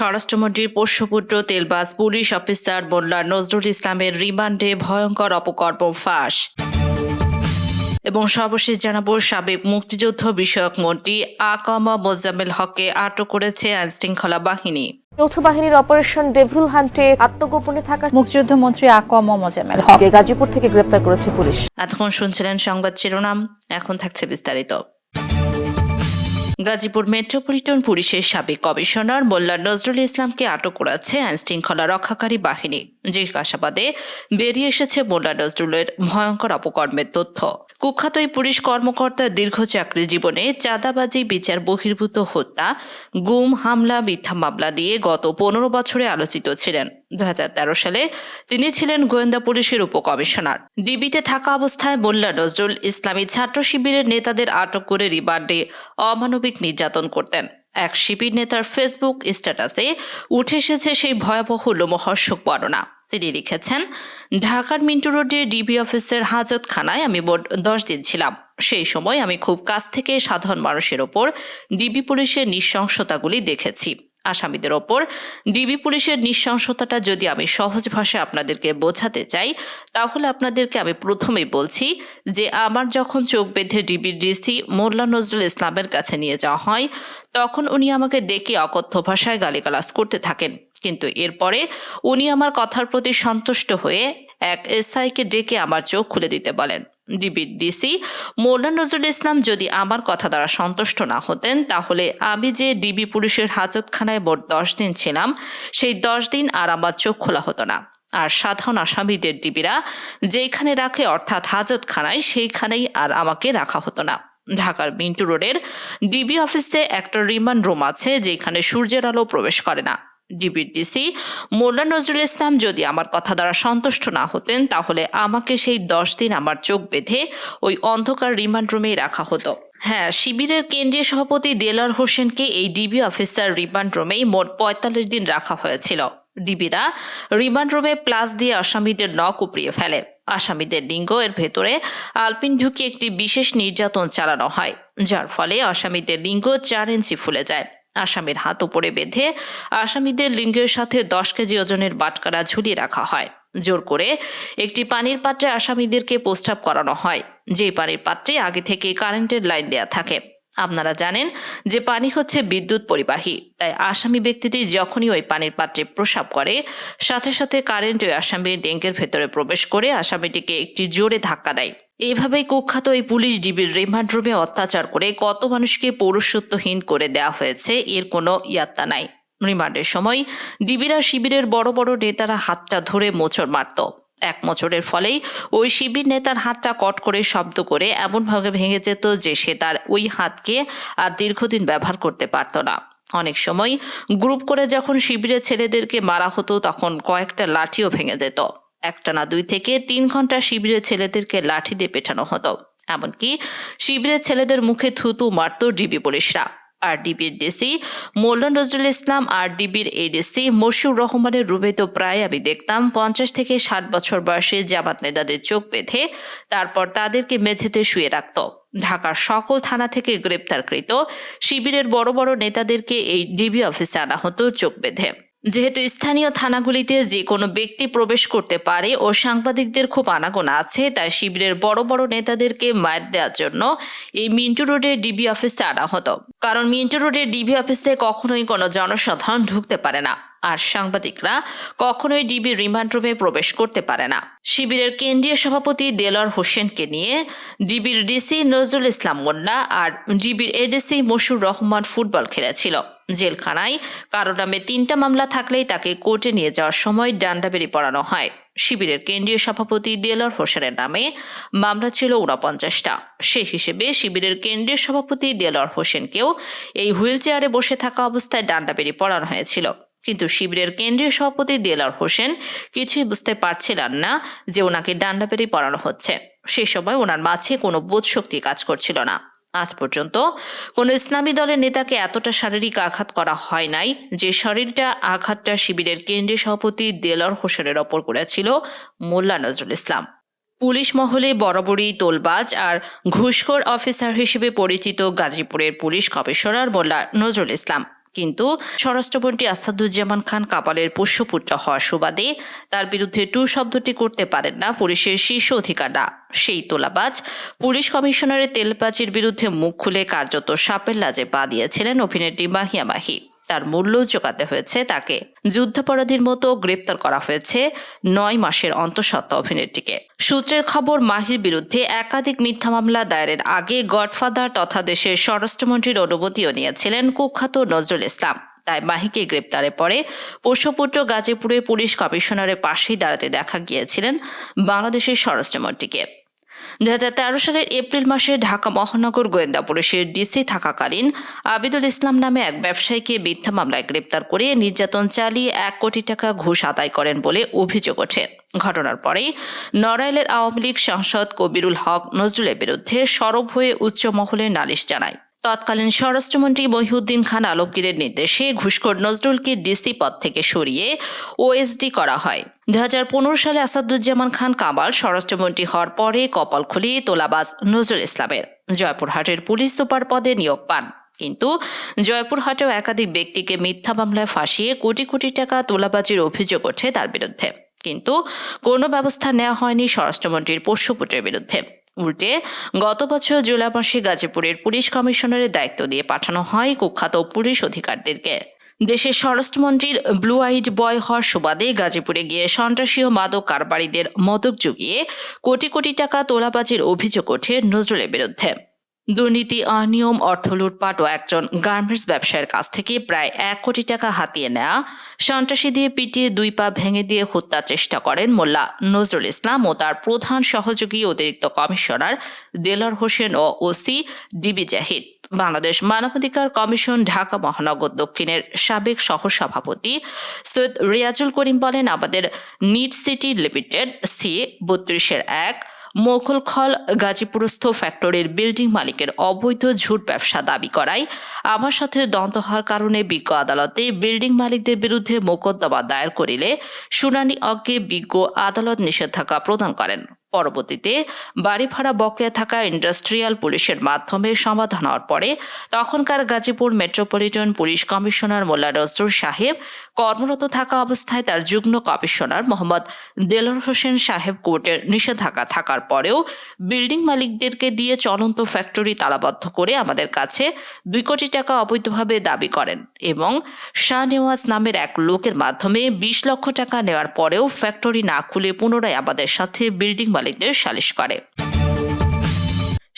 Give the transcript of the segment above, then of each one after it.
স্বরাষ্ট্রমন্ত্রীর পোষ্যপুত্র তেলবাস পুলিশ অফিসার মোল্লা নজরুল ইসলামের রিমান্ডে ভয়ঙ্কর অপকর্ম ফাঁস। এবং সর্বশেষ জানাব সাবেক মুক্তিযুদ্ধ বিষয়ক মন্ত্রী আকামা মোজাম্মেল হককে আটক করেছে আইনশৃঙ্খলা বাহিনী। যৌথ বাহিনীর অপারেশন ডেভিল হান্টে আত্মগোপনে থাকা মুক্তিযুদ্ধ মন্ত্রী আকোয়া মোজামেল হক। গাজীপুর থেকে গ্রেপ্তার করেছে পুলিশ। এতক্ষণ শুনছিলেন সংবাদ শিরোনাম এখন থাকছে বিস্তারিত। গাজীপুর মেট্রোপলিটন পুলিশের সাবেক কমিশনার মোল্লা নজরুল ইসলামকে আটক করেছে আইনশৃঙ্খলা রক্ষাকারী বাহিনী। জিজ্ঞাসাবাদে বেরিয়ে এসেছে মোল্লা নজরুলের ভয়ঙ্কর অপকর্মের তথ্য। কুখ্যাত এই পুলিশ কর্মকর্তার দীর্ঘ চাকরি জীবনে চাঁদাবাজি, বিচার, বহির্ভূত হত্যা, গুম, হামলা, মিথ্যা মামলা দিয়ে গত পনেরো বছরে আলোচিত ছিলেন। দুই হাজার তেরো সালে তিনি ছিলেন গোয়েন্দা পুলিশের উপকমিশনার। ডিবিতে থাকা অবস্থায় মোল্লা নজরুল ইসলামী ছাত্র শিবিরের নেতাদের আটক করে রিমান্ডে অমানবিক নির্যাতন করতেন। এক শিবির নেতার ফেসবুক স্ট্যাটাসে উঠে এসেছে সেই ভয়াবহ লোমহর্ষক বর্ণনা। তিনি লিখেছেন, ঢাকার মিন্টু রোডে ডিবি অফিসের হাজতখানায় আমি মোট দশ দিন ছিলাম। সেই সময় আমি খুব কাছ থেকে সাধারণ মানুষের ওপর ডিবি পুলিশের নৃশংসতাগুলি দেখেছি। আসামিদের ওপর ডিবি পুলিশের নৃশংসতাটা যদি আমি সহজ ভাষায় আপনাদেরকে বোঝাতে চাই, তাহলে আপনাদেরকে আমি প্রথমেই বলছি যে আমার যখন চোখ বেঁধে ডিবির ডিসি মোল্লা নজরুল ইসলামের কাছে নিয়ে যাওয়া হয়, তখন উনি আমাকে ডেকে অকথ্য ভাষায় গালিগালাজ করতে থাকেন। কিন্তু এরপরে উনি আমার কথার প্রতি সন্তুষ্ট হয়ে এক এসআইকে ডেকে আমার চোখ খুলে দিতে বলেন। ডিবির ডিসি মোল্লা নজরুল ইসলাম যদি আমার কথা দ্বারা সন্তুষ্ট না হতেন, তাহলে আমি যে ডিবি পুলিশের হাজতখানায় মোট দশ দিন ছিলাম, সেই দশ দিন আর আমার চোখ খোলা হতো না। আর সাধারণ আসামিদের ডিবিরা যেইখানে রাখে, অর্থাৎ হাজতখানায়, সেইখানেই আর আমাকে রাখা হতো না। ঢাকার মিন্টু রোডের ডিবি অফিসে একটা রিমান্ড রুম আছে, যেখানে সূর্যের আলো প্রবেশ করে না। ডিবির ডিসি মোল্লা নজরুল ইসলাম যদি আমার কথা দ্বারা সন্তুষ্ট না হতেন, তাহলে আমাকে সেই দশ দিন আমার চোখ বেঁধে ওই অন্ধকার রিমান্ড রুমেই রাখা হতো। হ্যাঁ শিবিরের কেন্দ্রীয় সভাপতি দেলার হোসেনকে এই ডিবি অফিসার রিমান্ড রুমেই মোট পঁয়তাল্লিশ দিন রাখা হয়েছিল। ডিবিরা রিমান্ড রুমে প্লাস দিয়ে আসামিদের নখ উপড়িয়ে ফেলে। আসামিদের লিঙ্গ এর ভেতরে আলপিন ঢুকিয়ে একটি বিশেষ নির্যাতন চালানো হয়, যার ফলে আসামিদের লিঙ্গ চার ইঞ্চি ফুলে যায়। আসামির হাত উপরে বেঁধে আসামিদের লিঙ্গের সাথে দশ কেজি ওজনের বাটকারা ঝুলিয়ে রাখা হয়। জোর করে একটি পানির পাত্রে আসামিদেরকে প্রস্তাব করানো হয়। যে পানির পাত্রে আগে থেকে কারেন্টের লাইন দেয়া থাকে। আপনারা জানেন যে পানি হচ্ছে বিদ্যুৎ পরিবাহী। তাই আসামি ব্যক্তিটি যখনই ওই পানির পাত্রে প্রসাব করে, সাথে সাথে কারেন্ট ওই আসামির ডেঙ্কের ভেতরে প্রবেশ করে আসামিটিকে একটি জোরে ধাক্কা দেয়। এইভাবেই কুখ্যাত এই পুলিশ ডিবির রিমান্ড রুমে অত্যাচার করে কত মানুষকে পৌরসত্বহীন করে দেওয়া হয়েছে, এর কোনো ইয়াত্তা নাই। রিমান্ডের সময় ডিবিরা শিবিরের বড় বড় নেতারা হাতটা ধরে মোচড় মারত। এক মোচড়ের ফলেই ওই শিবির নেতার হাতটা কট করে শব্দ করে এমনভাবে ভেঙে যেত যে সে তার ওই হাতকে আর দীর্ঘদিন ব্যবহার করতে পারত না। অনেক সময় গ্রুপ করে যখন শিবিরের ছেলেদেরকে মারা হতো তখন কয়েকটা লাঠিও ভেঙে যেত। একটা না দুই থেকে তিন ঘণ্টা শিবিরের ছেলেদেরকে লাঠি দিয়ে পেটানো হতো। এমনকি শিবিরের ছেলেদের মুখে থুতু মারত ডিবি পুলিশরা। আর ডিবির ডিসি মোল্লা নজরুল ইসলাম আর ডিবির এডিসি মশিউর রহমানের রুমে তো প্রায় আমি দেখতাম, পঞ্চাশ থেকে ষাট বছর বয়সে জামাত নেতাদের চোখ বেঁধে তারপর তাদেরকে মেঝেতে শুয়ে রাখত। ঢাকার সকল থানা থেকে গ্রেপ্তারকৃত শিবিরের বড় বড় নেতাদেরকে এই ডিবি অফিসে আনা হতো চোখ বেঁধে। যেহেতু স্থানীয় থানাগুলিতে যে কোনো ব্যক্তি প্রবেশ করতে পারে ও সাংবাদিকদের খুব আনাগোনা আছে, তাই শিবিরের বড় বড় নেতাদেরকে মার দেওয়ার জন্য এই মিন্টু রোডের ডিবি অফিসে আনা হতো। কারণ মিন্টু রোডের ডিবি অফিসে কখনোই কোনো জনসাধারণ ঢুকতে পারে না। আর সাংবাদিকরা কখনোই ডিবি রিমান্ড রুমে প্রবেশ করতে পারে না। শিবিরের কেন্দ্রীয় সভাপতি দেলার হোসেনকে নিয়ে ডিবির ডিসি নজরুল ইসলাম মোল্লা আর ডিবির এডিসি মশুর রহমান ফুটবল খেলেছিল। জেলখানায় কারও নামে তিনটা মামলা থাকলেই তাকে কোর্টে নিয়ে যাওয়ার সময় ডান্ডা ডান্ডাবেরি পড়ানো হয়। শিবিরের কেন্দ্রীয় সভাপতি দেলার হোসেনের নামে মামলা ছিল উনপঞ্চাশটা সে হিসেবে শিবিরের কেন্দ্রীয় সভাপতি দেলার হোসেনকেও এই হুইল চেয়ারে বসে থাকা অবস্থায় ডান্ডা ডান্ডাবেরি পড়ানো হয়েছিল। কিন্তু শিবিরের কেন্দ্রীয় সভাপতি দেলার হোসেন কিছুই বুঝতে পারছিলেন না যে ওনাকে ডান্ডাবেরি পড়ানো হচ্ছে। সে সময় ওনার মাঝে কোনো বোধ শক্তি কাজ করছিল না। আজ পর্যন্ত কোনো ইসলামী দলের নেতাকে এতটা শারীরিক আঘাত করা হয় নাই যে শরীরটা আঘাতটা শিবিরের কেন্দ্রীয় সভাপতি দেলার হোসেনের ওপর করেছিল মোল্লা নজরুল ইসলাম। পুলিশ মহলে বরাবরই তোলবাজ আর ঘুষখোর অফিসার হিসেবে পরিচিত গাজীপুরের পুলিশ কমিশনার মোল্লা নজরুল ইসলাম। কিন্তু স্বরাষ্ট্রমন্ত্রী আসাদুজ্জামান খান কাপালের পোষ্যপুত্র হওয়ার সুবাদে তার বিরুদ্ধে টু শব্দটি করতে পারেন না পুলিশের শীর্ষ অধিকাররা। সেই তোলাবাজ পুলিশ কমিশনারের তেলবাজির বিরুদ্ধে মুখ খুলে কার্যত সাপের লাজে পা দিয়েছিলেন অভিনেত্রী মাহিয়া মাহি। তার মূল্য চোকাতে হয়েছে তাকে। যুদ্ধাপরাধীর মতো গ্রেপ্তার করা হয়েছে নয় মাসের অন্তঃসত্ত্বা অভিনেত্রীকে। সূত্রের খবর, মাহির বিরুদ্ধে একাধিক মিথ্যা মামলা দায়েরের আগে গডফাদার তথা দেশের স্বরাষ্ট্রমন্ত্রীর অনুমতিও নিয়েছিলেন কুখ্যাত নজরুল ইসলাম। তাই মাহিকে গ্রেপ্তারে পরে পোষ্যপুত্র গাজীপুরে পুলিশ কমিশনারের পাশেই দাঁড়াতে দেখা গিয়েছিলেন বাংলাদেশের স্বরাষ্ট্রমন্ত্রীকে। দু হাজার তেরো সালের এপ্রিল মাসে ঢাকা মহানগর গোয়েন্দা পুলিশের ডিসি থাকাকালীন আবিদুল ইসলাম নামে এক ব্যবসায়ীকে মিথ্যা মামলায় গ্রেপ্তার করে নির্যাতন চালিয়ে এক কোটি টাকা ঘুষ আদায় করেন বলে অভিযোগ ওঠে। ঘটনার পরেই নড়াইলের আওয়ামী লীগ সাংসদ কবিরুল হক নজরুলের বিরুদ্ধে সরব হয়ে উচ্চ মহলে নালিশ জানায়। তৎকালীন স্বরাষ্ট্রমন্ত্রী মহিউদ্দিন খান আলমগীরের নির্দেশে ঘুষখোর নজরুলকে ডিসি পদ থেকে সরিয়ে ওএসডি করা হয়। দু হাজার পনেরো সালে আসাদুজ্জামান খান কামাল স্বরাষ্ট্রমন্ত্রী হওয়ার পরে কপাল খুলিয়ে তোলাবাজ নজরুল ইসলামের। জয়পুরহাটের পুলিশ সুপার পদে নিয়োগ পান। কিন্তু জয়পুরহাটেও একাধিক ব্যক্তিকে মিথ্যা মামলায় ফাঁসিয়ে কোটি কোটি টাকা তোলাবাজির অভিযোগ ওঠে তার বিরুদ্ধে। কিন্তু কোনো ব্যবস্থা নেওয়া হয়নি স্বরাষ্ট্রমন্ত্রীর পোষ্যপুত্রের বিরুদ্ধে। উল্টে গত বছর জুলাই মাসে গাজীপুরের পুলিশ কমিশনারের দায়িত্ব দিয়ে পাঠানো হয় কুখ্যাত পুলিশ অধিকারদেরকে। দেশের স্বরাষ্ট্রমন্ত্রীর ব্লু আইড বয় হওয়ার সুবাদে গাজীপুরে গিয়ে সন্ত্রাসী ও মাদক কারবারীদের মদক জুগিয়ে কোটি কোটি টাকা তোলাবাজির অভিযোগ ওঠে নজরুলের বিরুদ্ধে। দুর্নীতি, অনিয়ম, অর্থ লুটপাট ও একজন গার্মেন্টস ব্যবসায়ীর কাছ থেকে প্রায় এক কোটি টাকা হাতিয়ে নেয়া সন্ত্রাসী দিয়ে পিটিয়ে দুই পা ভেঙে দিয়ে হত্যার চেষ্টা করেন মোল্লা নজরুল ইসলাম ও তার প্রধান সহযোগী অতিরিক্ত কমিশনার দেলার হোসেন ও ওসি ডিবি জাহিদ। বাংলাদেশ মানবাধিকার কমিশন, ঢাকা মহানগর দক্ষিণের সাবেক সহসভাপতি সৈয়দ রিয়াজুল করিম বলেন, আমাদের নিট সিটি লিমিটেড সি বত্রিশের এক মোখলখল গাজীপুরস্থ ফ্যাক্টরির বিল্ডিং মালিকের অবৈধ ঝুট ব্যবসা দাবি করায় আমার সাথে দন্ত হওয়ার কারণে বিজ্ঞ আদালতে বিল্ডিং মালিকদের বিরুদ্ধে মোকদ্দমা দায়ের করিলে শুনানি অজ্ঞে বিজ্ঞ আদালত নিষেধাজ্ঞা প্রদান করেন। পরবর্তীতে বাড়ি ভাড়া বকেয়া থাকা ইন্ডাস্ট্রিয়াল পুলিশের মাধ্যমে সমাধান হওয়ার পরে তখনকার Gazipur metropolitan police commissioner Molla Nazrul সাহেব, কর্মরত থাকা অবস্থায় তার যুগ্ম কমিশনার মোহাম্মদ দেলোর হোসেন সাহেব কোর্টের নিষেধাজ্ঞা থাকার পরেও বিল্ডিং মালিকদেরকে দিয়ে চলন্ত ফ্যাক্টরি তালাবদ্ধ করে আমাদের কাছে দুই কোটি টাকা অবৈধভাবে দাবি করেন এবং শাহনেওয়াজ নামের এক লোকের মাধ্যমে বিশ লক্ষ টাকা নেওয়ার পরেও ফ্যাক্টরি না খুলে পুনরায় আমাদের সাথে বিল্ডিং মালিকদের সালিশ করে।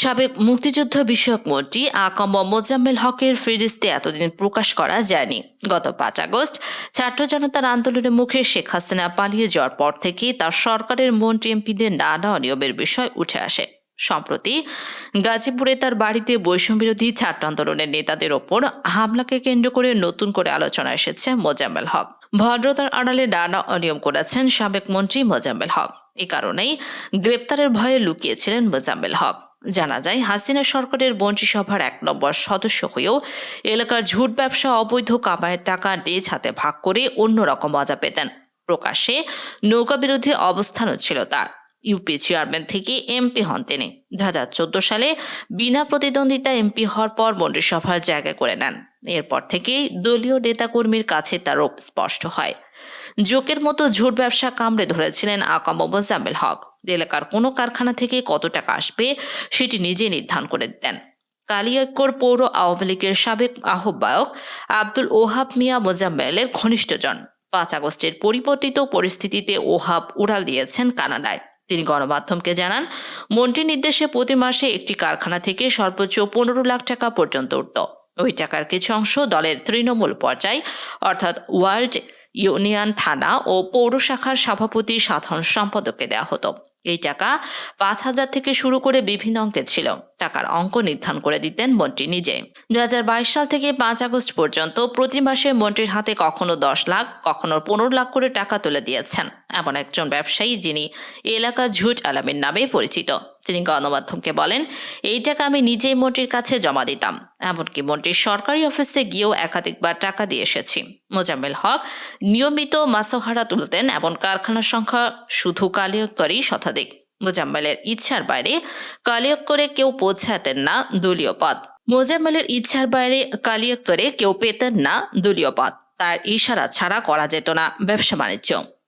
সাবেক মুক্তিযুদ্ধ বিষয়ক মন্ত্রী আকাম মোজাম্মেল হকের ফিরিস্তে এতদিন প্রকাশ করা যায়নি। গত পাঁচ আগস্ট ছাত্র জনতার আন্দোলনের মুখে শেখ হাসিনা পালিয়ে যাওয়ার পর থেকে তার সরকারের মন্ত্রী এমপিদের নানা অনিয়মের বিষয় উঠে আসে। সম্প্রতি গাজীপুরে তার বাড়িতে বৈষম্যবিরোধী ছাত্র আন্দোলনের নেতাদের ওপর হামলাকে কেন্দ্র করে নতুন করে আলোচনা এসেছে মোজাম্মেল হক। ভদ্রতার আড়ালে নানা অনিয়ম করেছেন সাবেক মন্ত্রী মোজাম্মেল হক। এ কারণেই গ্রেপ্তারের ভয়ে লুকিয়েছিলেন মোজাম্মেল হক। জানা যায়, হাসিনা সরকারের মন্ত্রিসভার এক নম্বর সদস্য হয়েও এলাকার ঝুট ব্যবসা, অবৈধ কামাইয়ের টাকা নিজ হাতে ভাগ করে অন্যরকম মজা পেতেন। প্রকাশ্যে নৌকা বিরোধী অবস্থানও ছিল তার। ইউপি চেয়ারম্যান থেকে এমপি হন তিনি। দু হাজার চোদ্দ সালে বিনা প্রতিদ্বন্দ্বিতা এমপি হওয়ার পর মন্ত্রিসভার জায়গা করে নেন। এরপর থেকেই দলীয় নেতাকর্মীর কাছে তার স্পষ্ট হয়। জোকের মতো ঝুট ব্যবসা কামড়ে ধরেছিলেন আকাম মোজাম্মেল হক। এলাকার কোনো কারখানা থেকে কত টাকা আসবে সেটি নিজে নির্ধারণ করে দেন কালিয়াকোর পৌর আওয়ামী লীগের সাবেক আহ্বায়ক আব্দুল ওহাব মিয়া মোজাম্মেলের ঘনিষ্ঠজন। পাঁচ আগস্টের পরিবর্তিত পরিস্থিতিতে ওহাব উড়াল দিয়েছেন কানাডায়। তিনি গণমাধ্যমকে জানান মন্ত্রীর নির্দেশে প্রতি মাসে একটি কারখানা থেকে সর্বোচ্চ পনেরো লাখ টাকা পর্যন্ত উঠত। ওই টাকার কিছু অংশ দলের তৃণমূল পর্যায়, অর্থাৎ ওয়ার্ল্ড ইউনিয়ন, থানা ও পৌর শাখার সভাপতি সাধারণ সম্পাদককে দেওয়া হতো। এই টাকা পাঁচ হাজার থেকে শুরু করে বিভিন্ন অঙ্কে ছিল। টাকার অঙ্ক নির্ধারণ করে দিতেন মন্ত্রী নিজে। দু হাজার বাইশ সাল থেকে পাঁচ আগস্ট পর্যন্ত প্রতি মাসে মন্ত্রীর হাতে কখনো দশ লাখ, কখনো পনেরো লাখ করে টাকা তুলে দিয়েছেন। এমন একজন ব্যবসায়ী যিনি এলাকা ঝুট আলামের নামে পরিচিত। তিনি গণমাধ্যমকে বলেন এই টাকা আমি নিজেই মন্ত্রীর কাছে জমা দিতাম। এমনকি মন্ত্রীর সরকারি অফিসে গিয়েও একাধিকবার টাকা দিয়ে এসেছি। মোজাম্মেল হক নিয়মিত মাসোহারা তুলতেন এমন কারখানার সংখ্যা শুধু কালিয়করই শতাধিক। মোজাম্মেলের ইচ্ছার বাইরে কালিয়ক করে কেউ পৌঁছাতেন না দলীয় পদ। মোজাম্মেলের ইচ্ছার বাইরে কালিয়া করে কেউ পেতেন না দলীয় পদ। তার ইশারা ছাড়া করা যেত না ব্যবসা বাণিজ্য।